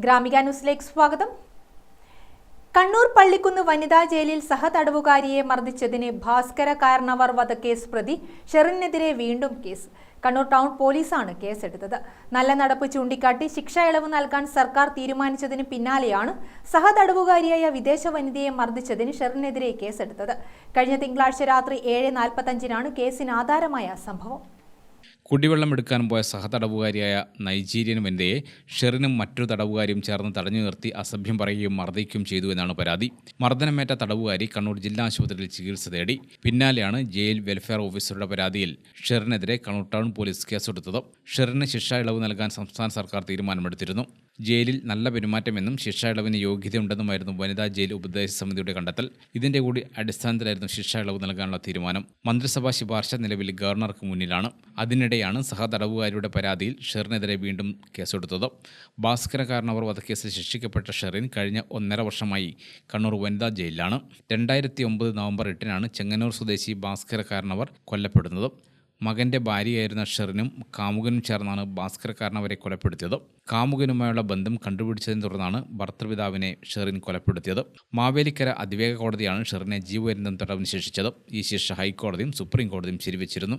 ഗ്രാമിക ന്യൂസിലേക്ക് സ്വാഗതം. കണ്ണൂർ പള്ളിക്കുന്ന് വനിതാ ജയിലിൽ സഹതടവുകാരിയെ മർദ്ദിച്ചതിന് ഭാസ്കര കാരണവർ വധക്കേസ് പ്രതി ഷെറിനെതിരെ വീണ്ടും കേസ്. കണ്ണൂർ ടൗൺ പോലീസാണ് കേസെടുത്തത്. നല്ല നടപ്പ് ചൂണ്ടിക്കാട്ടി ശിക്ഷ ഇളവ് നൽകാൻ സർക്കാർ തീരുമാനിച്ചതിന് പിന്നാലെയാണ് സഹതടവുകാരിയായ വിദേശ വനിതയെ മർദ്ദിച്ചതിന് ഷെറിനെതിരെ കേസെടുത്തത്. കഴിഞ്ഞ തിങ്കളാഴ്ച രാത്രി ഏഴ് നാൽപ്പത്തഞ്ചിനാണ് കേസിന് ആധാരമായ സംഭവം. കുടിവെള്ളം എടുക്കാൻ പോയ സഹതടവുകാരിയായ നൈജീരിയൻ വനിതയെ ഷെറിനും മറ്റൊരു തടവുകാരിയും ചേർന്ന് തടഞ്ഞു നിർത്തി അസഭ്യം പറയുകയും മർദ്ദിക്കുകയും ചെയ്തു എന്നാണ് പരാതി. മർദ്ദനമേറ്റ തടവുകാരി കണ്ണൂർ ജില്ലാ ആശുപത്രിയിൽ ചികിത്സ തേടി. പിന്നാലെയാണ് ജയിൽ വെൽഫെയർ ഓഫീസറുടെ പരാതിയിൽ ഷെറിനെതിരെ കണ്ണൂർ ടൗൺ പോലീസ് കേസെടുത്തത്. ഷെറിന് ശിക്ഷാ ഇളവ് നൽകാൻ സംസ്ഥാന സർക്കാർ തീരുമാനമെടുത്തിരുന്നു. ജയിലിൽ നല്ല പെരുമാറ്റമെന്നും ശിക്ഷാ ഇളവിന് യോഗ്യതയുണ്ടെന്നുമായിരുന്നു വനിതാ ജയിൽ ഉപദേശ സമിതിയുടെ കണ്ടെത്തൽ. ഇതിന്റെ കൂടി അടിസ്ഥാനത്തിലായിരുന്നു ശിക്ഷാ ഇളവ് നൽകാനുള്ള തീരുമാനം. മന്ത്രിസഭാ ശുപാർശ നിലവിൽ ഗവർണർക്ക് മുന്നിലാണ്. അതിനിടെയാണ് സഹതടവുകാരിയുടെ പരാതിയിൽ ഷെറിനെതിരെ വീണ്ടും കേസെടുത്തത്. ഭാസ്കര കാരണവർ വധക്കേസിൽ ശിക്ഷിക്കപ്പെട്ട ഷെറിൻ കഴിഞ്ഞ ഒന്നര വർഷമായി കണ്ണൂർ വനിതാ ജയിലിലാണ്. രണ്ടായിരത്തി ഒമ്പത് നവംബർ എട്ടിനാണ് ചെങ്ങന്നൂർ സ്വദേശി ഭാസ്കര കാരണവർ കൊല്ലപ്പെടുന്നത്. മകന്റെ ഭാര്യയായിരുന്ന ഷെറിനും കാമുകനും ചേർന്നാണ് ഭാസ്കരക്കാരനവരെ കൊലപ്പെടുത്തിയത്. കാമുകനുമായുള്ള ബന്ധം കണ്ടുപിടിച്ചതിനെ തുടർന്നാണ് ഭർത്തൃപിതാവിനെ ഷെറിൻ കൊലപ്പെടുത്തിയത്. മാവേലിക്കര അതിവേഗ കോടതിയാണ് ഷെറിനെ ജീവപര്യന്തം തടവിന് ശിക്ഷിച്ചത്. ഈ ശിക്ഷ ഹൈക്കോടതിയും സുപ്രീം കോടതിയും ശരിവച്ചിരുന്നു.